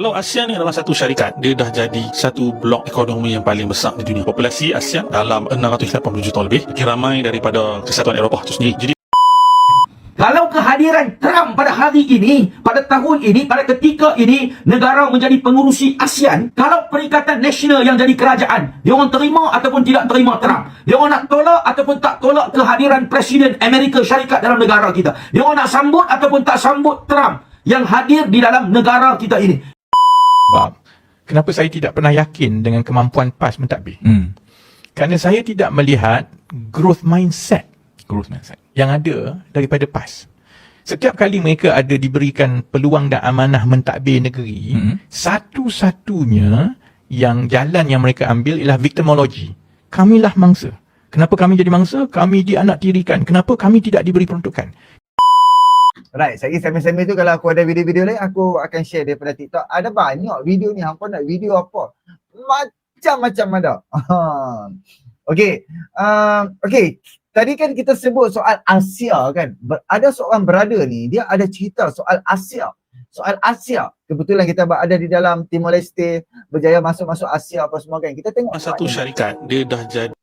Kalau ASEAN ni adalah satu syarikat, dia dah jadi satu blok ekonomi yang paling besar di dunia. Populasi ASEAN dalam 680 juta lebih, lagi ramai daripada Kesatuan Eropah itu sendiri. Jadi Kalau kehadiran Trump pada hari ini, pada tahun ini, pada ketika ini, negara menjadi pengurusi ASEAN, kalau Perikatan Nasional yang jadi kerajaan, dia orang terima ataupun tidak terima Trump. Dia orang nak tolak ataupun tak tolak kehadiran Presiden Amerika Syarikat dalam negara kita. Dia orang nak sambut ataupun tak sambut Trump yang hadir di dalam negara kita ini. Sebab kenapa saya tidak pernah yakin dengan kemampuan PAS mentadbir? Hmm. Kerana saya tidak melihat growth mindset Growth mindset. yang ada daripada PAS. Setiap kali mereka ada diberikan peluang dan amanah mentadbir negeri, Mhm. satu-satunya yang jalan yang mereka ambil ialah victimology. Kamilah mangsa. Kenapa kami jadi mangsa? Kami dianaktirikan. Kenapa kami tidak diberi peruntukan? Right, saya semi-semi tu kalau aku ada video-video lain aku akan share daripada TikTok. Ada banyak video ni. Hampa nak video apa? Macam-macam ada. okay. Um, okay. Tadi kan kita sebut soal Asia kan. Ber- ada seorang brother ni, dia ada cerita soal Asia. Soal Asia. Kebetulan kita berada di dalam Timor Leste, berjaya masuk-masuk Asia apa semua kan. Kita tengok satu syarikat, dia dah jadi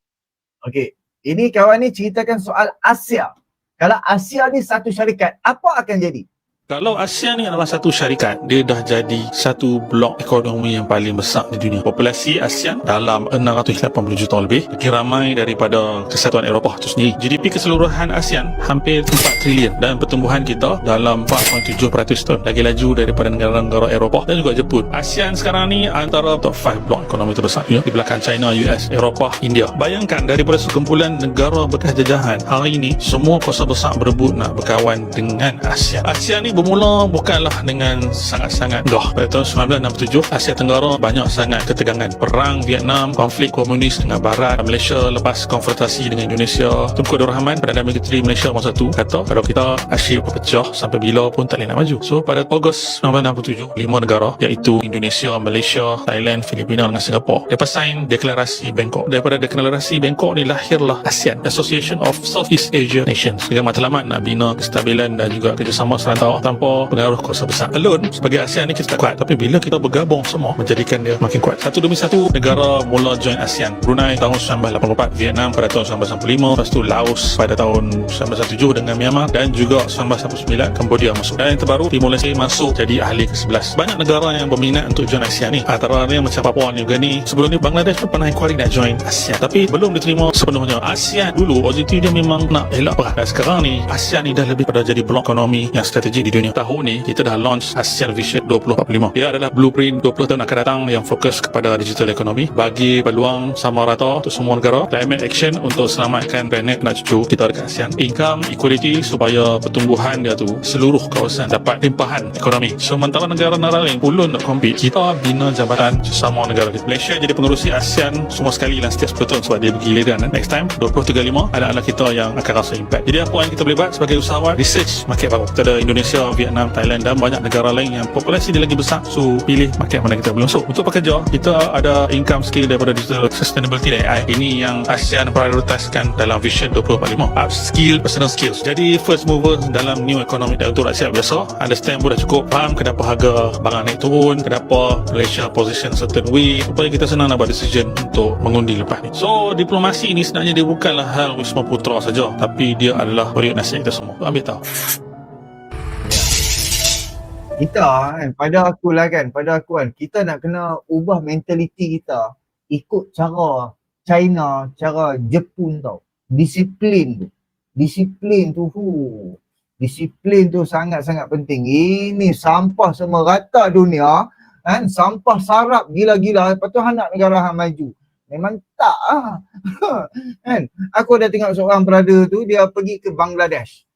Okey. Ini kawan ni ceritakan soal Asia. Kalau Asia ni satu syarikat, apa akan jadi? Kalau ASEAN ni adalah satu syarikat, dia dah jadi satu blok ekonomi yang paling besar di dunia. Populasi ASEAN dalam 680 juta lebih, lagi ramai daripada Kesatuan Eropah itu sendiri. GDP keseluruhan ASEAN hampir 4 trilion dan pertumbuhan kita dalam 4.7% tahun. Lagi laju daripada negara-negara Eropah dan juga Jepun. ASEAN sekarang ni antara top 5 blok ekonomi terbesar dunia di belakang China, US, Eropah, India. Bayangkan daripada sekumpulan negara bekas jajahan, hari ini semua kuasa besar berebut nak berkawan dengan ASEAN. ASEAN ni bermula bukanlah dengan sangat-sangat dah. Pada tahun 1967, Asia Tenggara banyak sangat ketegangan. Perang Vietnam, konflik komunis dengan Barat, Malaysia lepas konfrontasi dengan Indonesia. Tunku Abdul Rahman, Perdana Menteri Malaysia masa tu, kata kalau kita asyik berpecah sampai bila pun tak boleh nak maju. So pada Ogos 1967, lima negara iaitu Indonesia, Malaysia, Thailand, Filipina dengan Singapura. Mereka sign deklarasi Bangkok. Daripada deklarasi Bangkok ni lahirlah ASEAN, Association of Southeast Asia Nations. Dengan matlamat nak bina kestabilan dan juga kerjasama serantau tanpa pengaruh kuasa besar. Alone sebagai ASEAN ni kita tak kuat tapi bila kita bergabung semua menjadikan dia makin kuat. Satu demi satu negara mula join ASEAN. Brunei tahun 1984, Vietnam pada tahun 1995, lepas tu Laos pada tahun 1997 dengan Myanmar dan juga 1999 Cambodia masuk. Dan yang terbaru Timor Leste masuk jadi ahli ke-11. Banyak negara yang berminat untuk join ASEAN ni. Antara macam Papua New Guinea. Sebelum ni Bangladesh pun pernah inquiry nak join ASEAN tapi belum diterima sepenuhnya. ASEAN dulu objektif dia memang nak elak perang. Dan sekarang ni ASEAN ni dah lebih pada jadi blok ekonomi yang strategik di dunia. Tahun ni kita dah launch ASEAN Vision 2045. Dia adalah blueprint 20 tahun akan datang yang fokus kepada digital ekonomi bagi peluang sama rata untuk semua negara. Climate action untuk selamatkan planet nak cucu kita dekat ASEAN. Income equality supaya pertumbuhan dia tu seluruh kawasan dapat limpahan ekonomi. Sementara negara-negara lain ulun nak compete, kita bina jabatan sesama negara. Malaysia jadi pengerusi ASEAN semua sekali dalam setiap 10 tahun sebab dia bergiliran. kan. Next time 2035 ada anak kita yang akan rasa impact. Jadi apa yang kita boleh buat sebagai usahawan research market baru. Kita ada Indonesia, Vietnam, Thailand dan banyak negara lain yang populasi dia lagi besar. So pilih market mana kita boleh masuk. Untuk pekerja, kita ada income skill daripada digital sustainability dan AI. Ini yang ASEAN prioritaskan dalam Vision 2045. Upskill personal skills. Jadi first mover dalam new economy dan untuk rakyat biasa, understand pun dah cukup faham kenapa harga barang naik turun, kenapa Malaysia position certain way, supaya kita senang nak buat decision untuk mengundi lepas ni. So diplomasi ni sebenarnya dia bukanlah hal Wisma Putra saja, tapi dia adalah periuk nasihat kita semua. Ambil tahu. Kita kan. Pada aku lah kan. Pada aku kan. Kita nak kena ubah mentaliti kita. Ikut cara China cara Jepun tau. Disiplin tu. Disiplin tu hu. Disiplin tu sangat-sangat penting. Ini sampah semua rata dunia kan. Sampah sarap gila-gila. Lepas tu hendak negara hang maju. Memang tak ah. Kan. Aku ada tengok seorang brother tu dia pergi ke Bangladesh.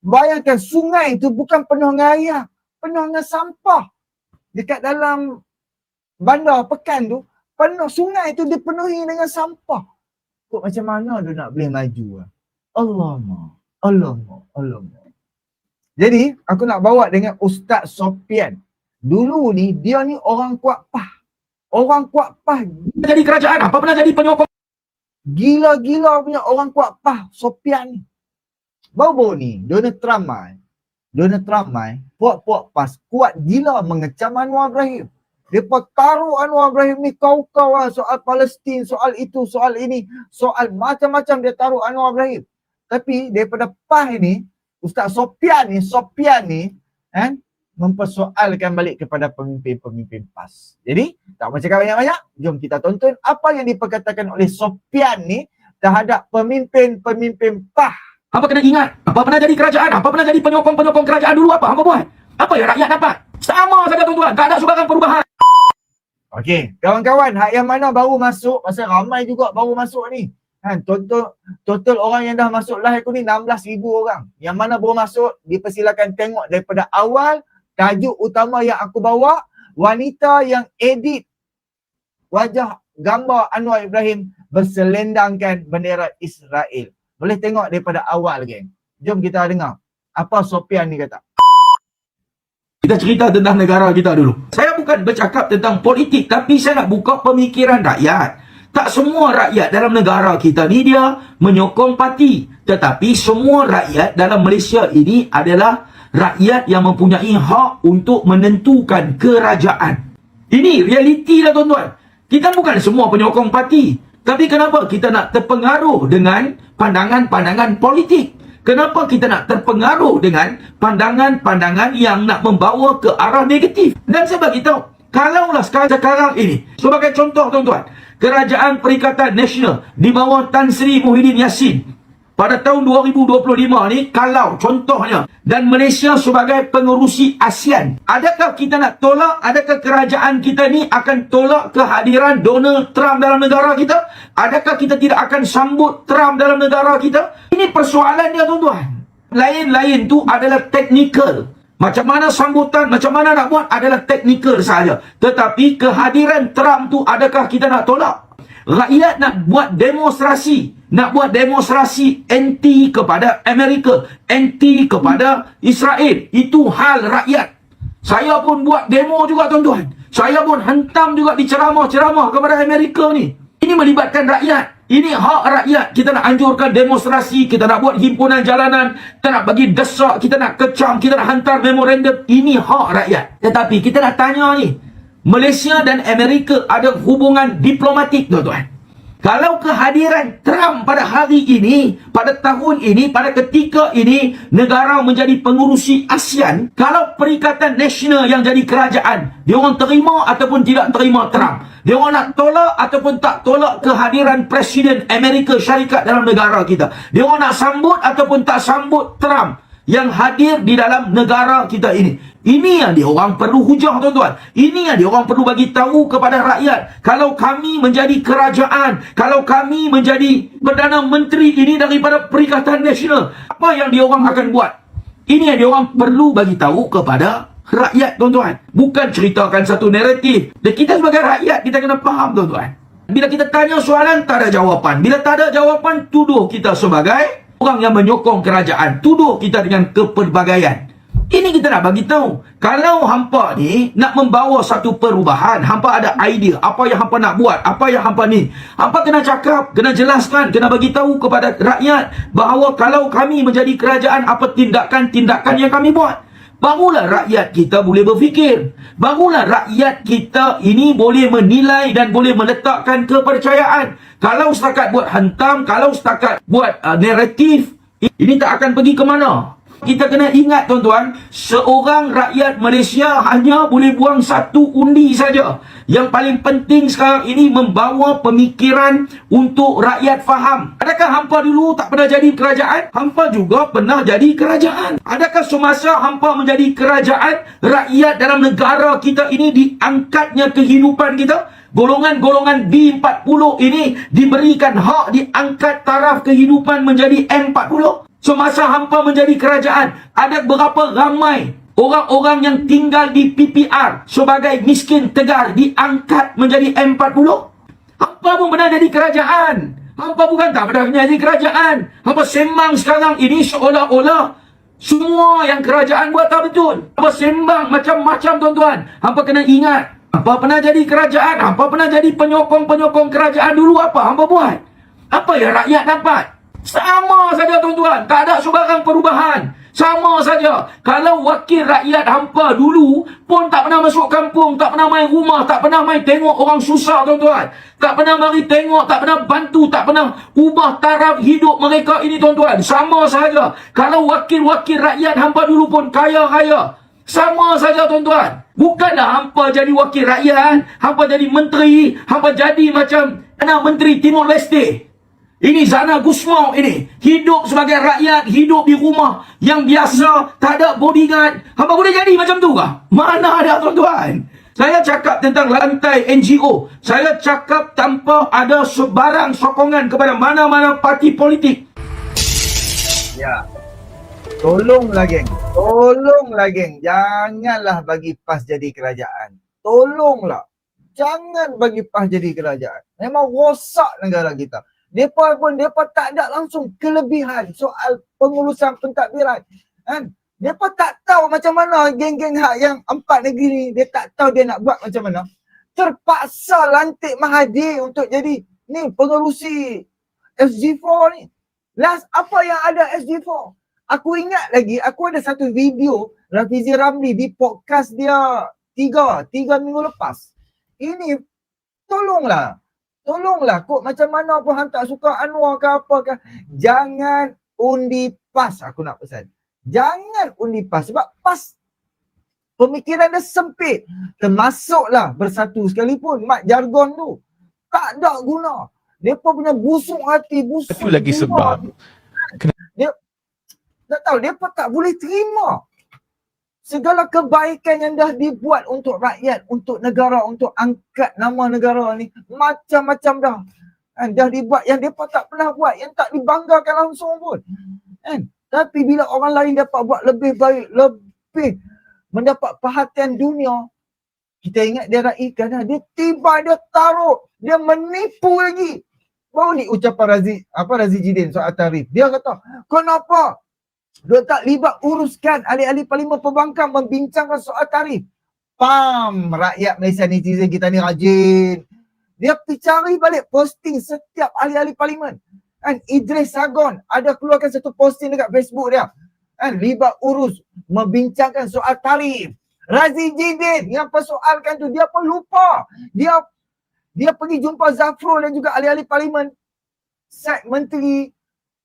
Bayangkan sungai tu bukan penuh dengan air penuh dengan sampah. Dekat dalam bandar pekan tu, penuh sungai tu dipenuhi dengan sampah. Kok macam mana dia nak boleh maju? ah? Alamak, alamak, alamak. Jadi, aku nak bawa dengan Ustaz Sopian. Dulu ni, dia ni orang kuat pah. Orang kuat pah. Jadi kerajaan, apa pernah jadi penyokong Gila-gila punya orang kuat pah Sopian ni. Baru-baru ni, Donald Trump ah, Donald Trump mai, puak-puak PAS kuat gila mengecam Anwar Ibrahim. Mereka taruh Anwar Ibrahim ni kau-kau lah soal Palestin, soal itu, soal ini, soal macam-macam dia taruh Anwar Ibrahim. Tapi daripada PAS ni, Ustaz Sopian ni, Sopian ni, kan, mempersoalkan balik kepada pemimpin-pemimpin PAS. Jadi, tak mau cakap banyak-banyak, jom kita tonton apa yang diperkatakan oleh Sopian ni terhadap pemimpin-pemimpin PAS. Hampa kena ingat, hampa pernah jadi kerajaan, hampa pernah jadi penyokong-penyokong kerajaan dulu apa hampa buat? Apa yang rakyat dapat? Sama saja tuan-tuan, tak ada sumbangan perubahan. Okey, kawan-kawan, hak yang mana baru masuk, pasal ramai juga baru masuk ni. Kan, total, total orang yang dah masuk live aku ni 16,000 orang. Yang mana baru masuk, dipersilakan tengok daripada awal, tajuk utama yang aku bawa, wanita yang edit wajah gambar Anwar Ibrahim berselendangkan bendera Israel. Boleh tengok daripada awal, geng. Jom kita dengar apa Sopian ni kata. Kita cerita tentang negara kita dulu. Saya bukan bercakap tentang politik, tapi saya nak buka pemikiran rakyat. Tak semua rakyat dalam negara kita ni dia menyokong parti. Tetapi semua rakyat dalam Malaysia ini adalah rakyat yang mempunyai hak untuk menentukan kerajaan. Ini realiti lah tuan-tuan. Kita bukan semua penyokong parti. Tapi kenapa kita nak terpengaruh dengan pandangan-pandangan politik? Kenapa kita nak terpengaruh dengan pandangan-pandangan yang nak membawa ke arah negatif? Dan saya bagi tahu, kalaulah sekarang, sekarang ini, sebagai contoh tuan-tuan, Kerajaan Perikatan Nasional di bawah Tan Sri Muhyiddin Yassin pada tahun 2025 ni kalau contohnya dan Malaysia sebagai pengerusi ASEAN adakah kita nak tolak? Adakah kerajaan kita ni akan tolak kehadiran Donald Trump dalam negara kita? Adakah kita tidak akan sambut Trump dalam negara kita? Ini persoalan dia tuan-tuan. Lain-lain tu adalah teknikal. Macam mana sambutan, macam mana nak buat adalah teknikal saja. Tetapi kehadiran Trump tu adakah kita nak tolak? Rakyat nak buat demonstrasi, nak buat demonstrasi anti kepada Amerika, anti kepada Israel. Itu hal rakyat. Saya pun buat demo juga tuan-tuan. Saya pun hentam juga di ceramah-ceramah kepada Amerika ni. Ini melibatkan rakyat. Ini hak rakyat. Kita nak anjurkan demonstrasi, kita nak buat himpunan jalanan, kita nak bagi desak, kita nak kecam, kita nak hantar memorandum. Ini hak rakyat. Tetapi kita nak tanya ni, Malaysia dan Amerika ada hubungan diplomatik tuan-tuan. Kalau kehadiran Trump pada hari ini, pada tahun ini, pada ketika ini, negara menjadi pengurusi ASEAN, kalau Perikatan Nasional yang jadi kerajaan, dia orang terima ataupun tidak terima Trump. Dia orang nak tolak ataupun tak tolak kehadiran Presiden Amerika Syarikat dalam negara kita. Dia orang nak sambut ataupun tak sambut Trump yang hadir di dalam negara kita ini. Ini yang dia orang perlu hujah tuan-tuan. Ini yang dia orang perlu bagi tahu kepada rakyat. Kalau kami menjadi kerajaan, kalau kami menjadi Perdana Menteri ini daripada Perikatan Nasional, apa yang dia orang akan buat? Ini yang dia orang perlu bagi tahu kepada rakyat tuan-tuan. Bukan ceritakan satu naratif. Dan kita sebagai rakyat kita kena faham tuan-tuan. Bila kita tanya soalan tak ada jawapan. Bila tak ada jawapan tuduh kita sebagai orang yang menyokong kerajaan. Tuduh kita dengan kepelbagaian. Ini kita nak bagi tahu. Kalau hampa ni nak membawa satu perubahan, hampa ada idea apa yang hampa nak buat, apa yang hampa ni. Hampa kena cakap, kena jelaskan, kena bagi tahu kepada rakyat bahawa kalau kami menjadi kerajaan apa tindakan-tindakan yang kami buat. Barulah rakyat kita boleh berfikir. Barulah rakyat kita ini boleh menilai dan boleh meletakkan kepercayaan. Kalau setakat buat hantam, kalau setakat buat uh, naratif, ini tak akan pergi ke mana. Kita kena ingat tuan-tuan, seorang rakyat Malaysia hanya boleh buang satu undi saja. Yang paling penting sekarang ini membawa pemikiran untuk rakyat faham. Adakah hampa dulu tak pernah jadi kerajaan? Hampa juga pernah jadi kerajaan. Adakah semasa hampa menjadi kerajaan, rakyat dalam negara kita ini diangkatnya kehidupan kita? Golongan-golongan B40 ini diberikan hak diangkat taraf kehidupan menjadi M40. Semasa hampa menjadi kerajaan, ada berapa ramai orang-orang yang tinggal di PPR sebagai miskin tegar diangkat menjadi M40? Hampa pun pernah jadi kerajaan. Hampa bukan tak pernah jadi kerajaan. Hampa sembang sekarang ini seolah-olah semua yang kerajaan buat tak betul. Hampa sembang macam-macam tuan-tuan. Hampa kena ingat. Hampa pernah jadi kerajaan. Hampa pernah jadi penyokong-penyokong kerajaan dulu apa hampa buat? Apa yang rakyat dapat? Sama saja tuan-tuan. Tak ada sebarang perubahan. Sama saja. Kalau wakil rakyat hampa dulu pun tak pernah masuk kampung, tak pernah main rumah, tak pernah main tengok orang susah tuan-tuan. Tak pernah mari tengok, tak pernah bantu, tak pernah ubah taraf hidup mereka ini tuan-tuan. Sama saja. Kalau wakil-wakil rakyat hampa dulu pun kaya-kaya. Sama saja tuan-tuan. Bukanlah hampa jadi wakil rakyat, hampa jadi menteri, hampa jadi macam mana menteri Timor Leste. Ini Zana Gusmau ini. Hidup sebagai rakyat, hidup di rumah yang biasa, tak ada bodyguard. Hampa boleh jadi macam tu kah? Mana ada tuan-tuan? Saya cakap tentang lantai NGO. Saya cakap tanpa ada sebarang sokongan kepada mana-mana parti politik. Ya. Tolonglah geng. Tolonglah geng. Janganlah bagi PAS jadi kerajaan. Tolonglah. Jangan bagi PAS jadi kerajaan. Memang rosak negara kita. Mereka pun mereka tak ada langsung kelebihan soal pengurusan pentadbiran. Kan? Mereka tak tahu macam mana geng-geng hak yang empat negeri ni. Dia tak tahu dia nak buat macam mana. Terpaksa lantik Mahathir untuk jadi ni pengerusi SG4 ni. Last apa yang ada SG4? Aku ingat lagi, aku ada satu video Rafizi Ramli di podcast dia tiga, tiga minggu lepas. Ini tolonglah. Tolonglah kok macam mana pun hang tak suka Anwar ke apa ke. Jangan undi PAS aku nak pesan. Jangan undi PAS sebab PAS pemikiran dia sempit. Termasuklah bersatu sekalipun mat jargon tu. Tak ada guna. Mereka punya busuk hati, busuk Itu lagi jiwa sebab. Dia tak tahu, dia pun tak boleh terima. Segala kebaikan yang dah dibuat untuk rakyat, untuk negara, untuk angkat nama negara ni. Macam-macam dah. Kan? Dah dibuat yang dia tak pernah buat, yang tak dibanggakan langsung pun. Kan? Tapi bila orang lain dapat buat lebih baik, lebih mendapat perhatian dunia, kita ingat dia raikan dah. Dia tiba, dia taruh, dia menipu lagi. Baru ni ucapan Razi, apa Razi Jidin soal tarif. Dia kata, kenapa dia tak libat uruskan ahli-ahli parlimen pembangkang membincangkan soal tarif. Pam, rakyat Malaysia netizen kita ni rajin. Dia pergi cari balik posting setiap ahli-ahli parlimen. Kan Idris Sagon ada keluarkan satu posting dekat Facebook dia. Kan libat urus membincangkan soal tarif. Razi Jidin yang persoalkan tu dia pun lupa. Dia dia pergi jumpa Zafrul dan juga ahli-ahli parlimen. Set menteri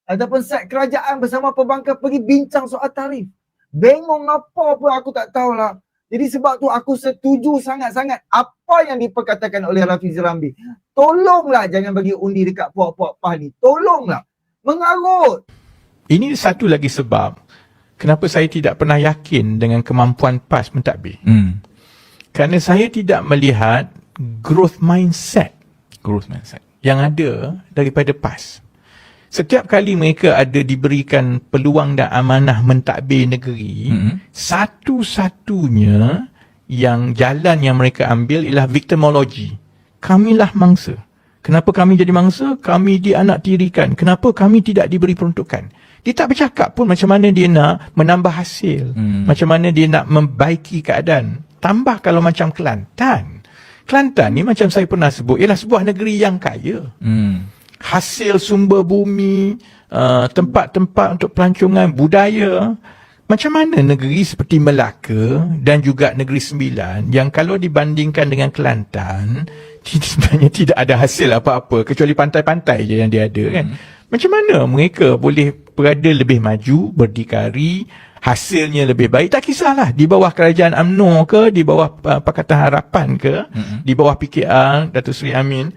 ataupun set kerajaan bersama pembangkang pergi bincang soal tarif. Bengong apa pun aku tak tahulah. Jadi sebab tu aku setuju sangat-sangat apa yang diperkatakan oleh Rafiz Rambi. Tolonglah jangan bagi undi dekat puak-puak PAH ni. Tolonglah. Mengarut. ini satu lagi sebab kenapa saya tidak pernah yakin dengan kemampuan PAS mentadbir. Hmm. Kerana saya tidak melihat growth mindset Growth mindset. yang ada daripada PAS. Setiap kali mereka ada diberikan peluang dan amanah mentadbir negeri, Mhm. satu-satunya yang jalan yang mereka ambil ialah victimology. Kamilah mangsa. Kenapa kami jadi mangsa? Kami dianaktirikan. Kenapa kami tidak diberi peruntukan? Dia tak bercakap pun macam mana dia nak menambah hasil. Hmm. Macam mana dia nak membaiki keadaan. Tambah kalau macam Kelantan. Kelantan ni macam saya pernah sebut ialah sebuah negeri yang kaya Hmm. Hasil sumber bumi, uh, tempat-tempat untuk pelancongan budaya. Macam mana negeri seperti Melaka dan juga Negeri Sembilan yang kalau dibandingkan dengan Kelantan sebenarnya tidak ada hasil apa-apa kecuali pantai-pantai je yang dia ada kan. Macam mana mereka boleh berada lebih maju, berdikari, hasilnya lebih baik. Tak kisahlah di bawah kerajaan UMNO ke, di bawah uh, Pakatan Harapan ke, di bawah PKR Datuk Seri Amin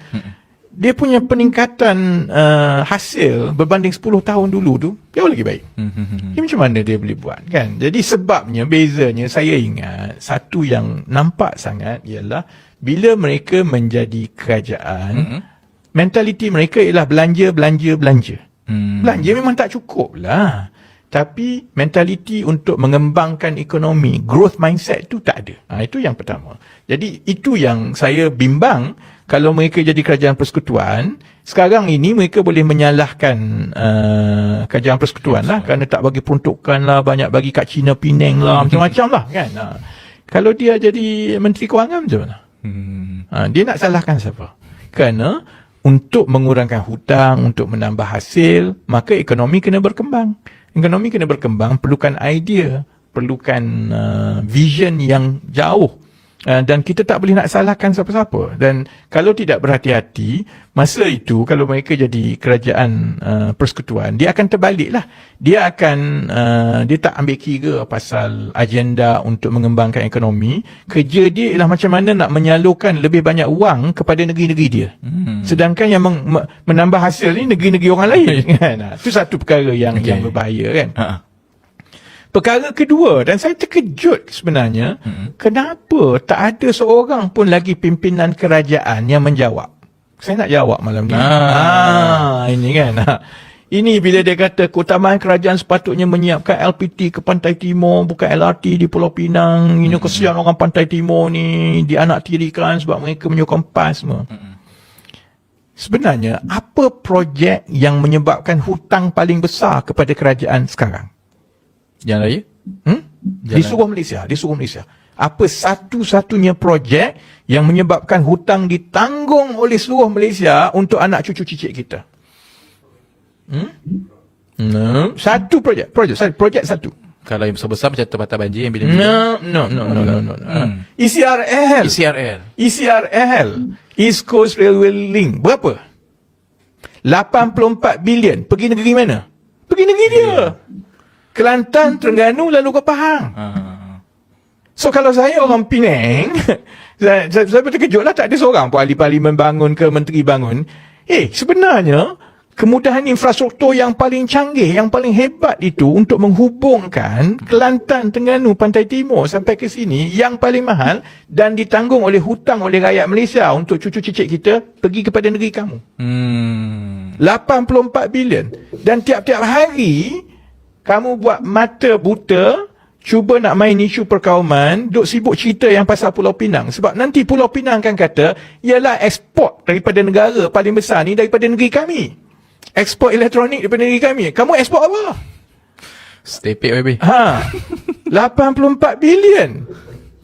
dia punya peningkatan uh, hasil berbanding 10 tahun dulu tu jauh lagi baik. Hmm. Dia macam mana dia boleh buat kan? Jadi sebabnya bezanya saya ingat satu yang nampak sangat ialah bila mereka menjadi kerajaan mentaliti mereka ialah belanja belanja belanja. Hmm. Belanja memang tak cukup lah. Tapi mentaliti untuk mengembangkan ekonomi, growth mindset tu tak ada. Ha, itu yang pertama. Jadi itu yang saya bimbang kalau mereka jadi kerajaan persekutuan, sekarang ini mereka boleh menyalahkan uh, kerajaan persekutuan lah kerana tak bagi peruntukan lah, banyak bagi kat Cina Penang lah, macam-macam lah kan. Ha. Kalau dia jadi Menteri Kewangan macam mana? Hmm. Ha, dia nak salahkan siapa? Kerana untuk mengurangkan hutang, untuk menambah hasil, maka ekonomi kena berkembang. Ekonomi kena berkembang, perlukan idea, perlukan uh, vision yang jauh. Uh, dan kita tak boleh nak salahkan siapa-siapa. Dan kalau tidak berhati-hati, masa itu kalau mereka jadi kerajaan uh, persekutuan, dia akan terbalik lah. Dia akan, uh, dia tak ambil kira pasal agenda untuk mengembangkan ekonomi. Kerja dia ialah macam mana nak menyalurkan lebih banyak wang kepada negeri-negeri dia. Hmm. Sedangkan yang meng, me- menambah hasil ni negeri-negeri orang lain. kan? Ha, Itu satu perkara yang, Okay. yang berbahaya kan. Ha. Perkara kedua dan saya terkejut sebenarnya hmm. kenapa tak ada seorang pun lagi pimpinan kerajaan yang menjawab. Saya nak jawab malam ni. Ah. Ah, ini kan. Ha. Ini bila dia kata keutamaan kerajaan sepatutnya menyiapkan LPT ke Pantai Timur bukan LRT di Pulau Pinang. Ini kesian orang Pantai Timur ni dianak tirikan sebab mereka menyokong PAS semua. Sebenarnya apa projek yang menyebabkan hutang paling besar kepada kerajaan sekarang? Jalan raya? Hmm? Di seluruh Malaysia, di seluruh Malaysia. Apa satu-satunya projek yang menyebabkan hutang ditanggung oleh seluruh Malaysia untuk anak cucu cicit kita? Hmm? No. Satu projek, projek, satu, projek satu. Kalau yang besar-besar macam tempatan banjir yang bila No, no, no, no, no, no. no. Hmm. ECRL. ECRL. ECRL. East Coast Railway Link. Berapa? 84 bilion. Pergi negeri mana? Pergi negeri dia. Kelantan, Terengganu, lalu ke Pahang. Ha. So kalau saya orang Penang, saya, saya, saya terkejut lah tak ada seorang pun ahli parlimen bangun ke menteri bangun. Eh sebenarnya kemudahan infrastruktur yang paling canggih, yang paling hebat itu untuk menghubungkan Kelantan, Terengganu, Pantai Timur sampai ke sini yang paling mahal dan ditanggung oleh hutang oleh rakyat Malaysia untuk cucu cicit kita pergi kepada negeri kamu. Hmm. 84 bilion dan tiap-tiap hari kamu buat mata buta cuba nak main isu perkauman duk sibuk cerita yang pasal Pulau Pinang. Sebab nanti Pulau Pinang kan kata ialah ekspor daripada negara paling besar ni daripada negeri kami. Ekspor elektronik daripada negeri kami. Kamu ekspor apa? Stepek baby. ha. 84 bilion.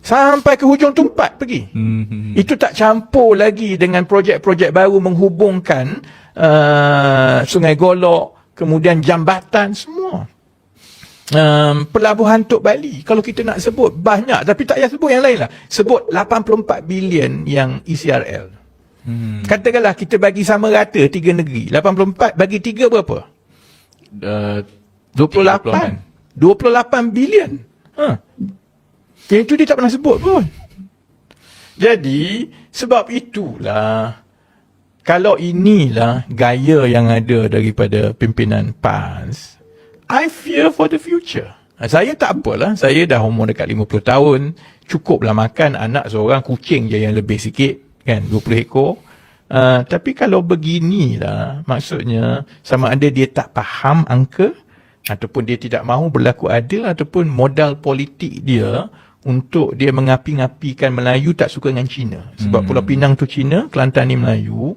Sampai ke hujung tumpat pergi. Hmm. itu tak campur lagi dengan projek-projek baru menghubungkan uh, Sungai Golok, kemudian jambatan semua. Um, pelabuhan Tok Bali kalau kita nak sebut banyak. Tapi tak payah sebut yang lain lah. Sebut 84 bilion yang ECRL Hmm. katakanlah kita bagi sama rata tiga negeri. 84 bagi tiga berapa? Uh, 28 28 bilion. Ha. yang itu dia tak pernah sebut pun. Jadi sebab itulah kalau inilah gaya yang ada daripada pimpinan PAS I fear for the future saya tak apalah saya dah umur dekat 50 tahun cukuplah makan anak seorang kucing je yang lebih sikit kan 20 ekor Uh, tapi kalau beginilah maksudnya sama ada dia tak faham angka ataupun dia tidak mahu berlaku adil ataupun modal politik dia untuk dia mengapi-ngapikan Melayu tak suka dengan Cina. Sebab Hmm. Pulau Pinang tu Cina, Kelantan ni Melayu.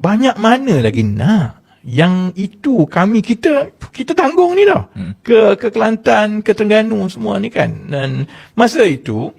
Banyak mana lagi nak? Yang itu kami kita kita tanggung ni dah. Hmm. Ke ke Kelantan, ke Terengganu semua ni kan. Dan masa itu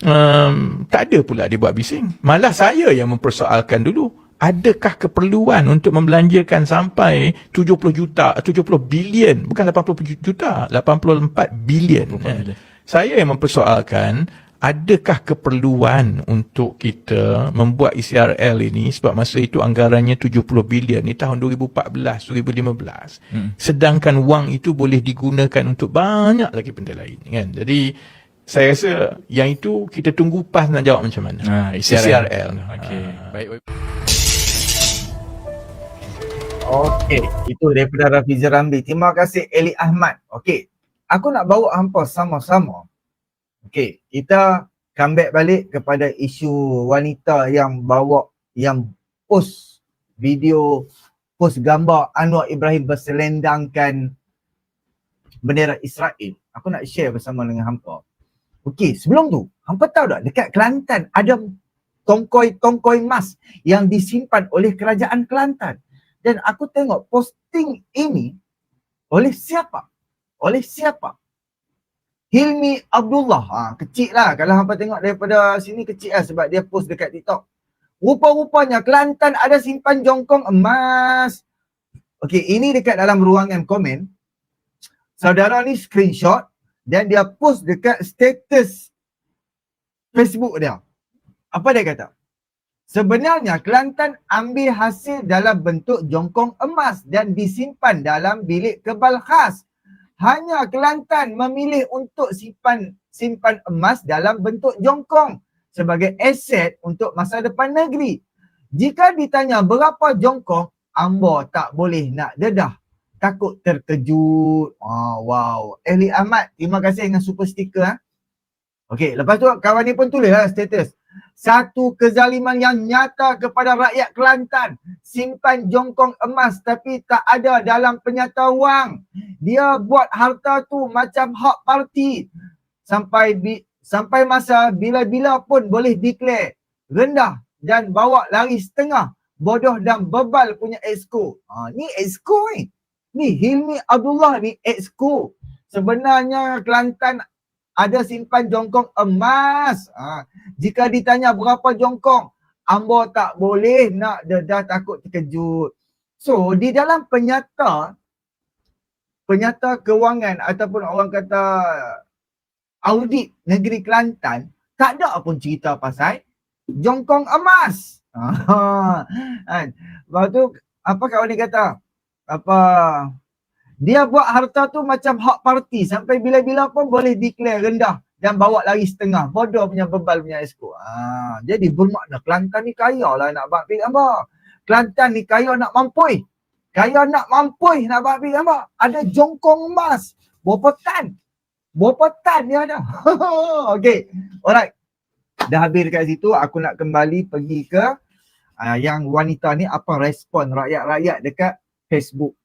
um, tak ada pula dia buat bising. Malah saya yang mempersoalkan dulu. Adakah keperluan untuk membelanjakan sampai 70 juta, 70 bilion, bukan 80 juta, 84 bilion. 84 Eh, bilion. Saya yang mempersoalkan adakah keperluan untuk kita membuat ECRL ini sebab masa itu anggarannya 70 bilion ni tahun 2014 2015 Hmm. sedangkan wang itu boleh digunakan untuk banyak lagi benda lain kan jadi saya rasa yang itu kita tunggu PAS nak jawab macam mana Ah, ECRL, ECRL. Okey. Ah. Baik. baik. Okey, itu daripada Rafizi Ramli. Terima kasih Eli Ahmad. Okey, aku nak bawa hampa sama-sama. Okey, kita comeback balik kepada isu wanita yang bawa yang post video post gambar Anwar Ibrahim berselendangkan bendera Israel. Aku nak share bersama dengan hampa. Okey, sebelum tu, hampa tahu tak dekat Kelantan ada tongkoi-tongkoi emas yang disimpan oleh kerajaan Kelantan. Dan aku tengok posting ini oleh siapa? Oleh siapa? Hilmi Abdullah. Ha, kecil lah. Kalau hampa tengok daripada sini kecil lah sebab dia post dekat TikTok. Rupa-rupanya Kelantan ada simpan jongkong emas. Okey, ini dekat dalam ruangan komen. Saudara ni screenshot dan dia post dekat status Facebook dia. Apa dia kata? Sebenarnya Kelantan ambil hasil dalam bentuk jongkong emas dan disimpan dalam bilik kebal khas. Hanya Kelantan memilih untuk simpan simpan emas dalam bentuk jongkong sebagai aset untuk masa depan negeri. Jika ditanya berapa jongkong, Ambo tak boleh nak dedah. Takut terkejut. Oh, wow. Eli Ahmad, terima kasih dengan super sticker. Ha? Okey, lepas tu kawan ni pun tulis lah status. Satu kezaliman yang nyata kepada rakyat Kelantan. Simpan jongkong emas tapi tak ada dalam penyata wang. Dia buat harta tu macam hak parti. Sampai bi- sampai masa bila-bila pun boleh declare rendah dan bawa lari setengah bodoh dan bebal punya exco. Ha, ni exco ni. Ni Hilmi Abdullah ni exco. Sebenarnya Kelantan ada simpan jongkong emas. Ha, jika ditanya berapa jongkong, Ambo tak boleh nak dedah takut terkejut. So di dalam penyata penyata kewangan ataupun orang kata audit negeri Kelantan tak ada pun cerita pasal jongkong emas. Ha? Lepas tu apa kawan ni kata? Apa dia buat harta tu macam hak parti sampai bila-bila pun boleh declare rendah dan bawa lari setengah. Bodoh punya bebal punya esko. Ha, jadi bermakna Kelantan ni kaya lah nak buat pilih gambar. Kelantan ni kaya nak mampui. Kaya nak mampui nak pilih gambar. Ada jongkong emas. Berapa tan? Berapa tan dia ada? okay. Alright. Dah habis dekat situ. Aku nak kembali pergi ke uh, yang wanita ni apa respon rakyat-rakyat dekat Facebook.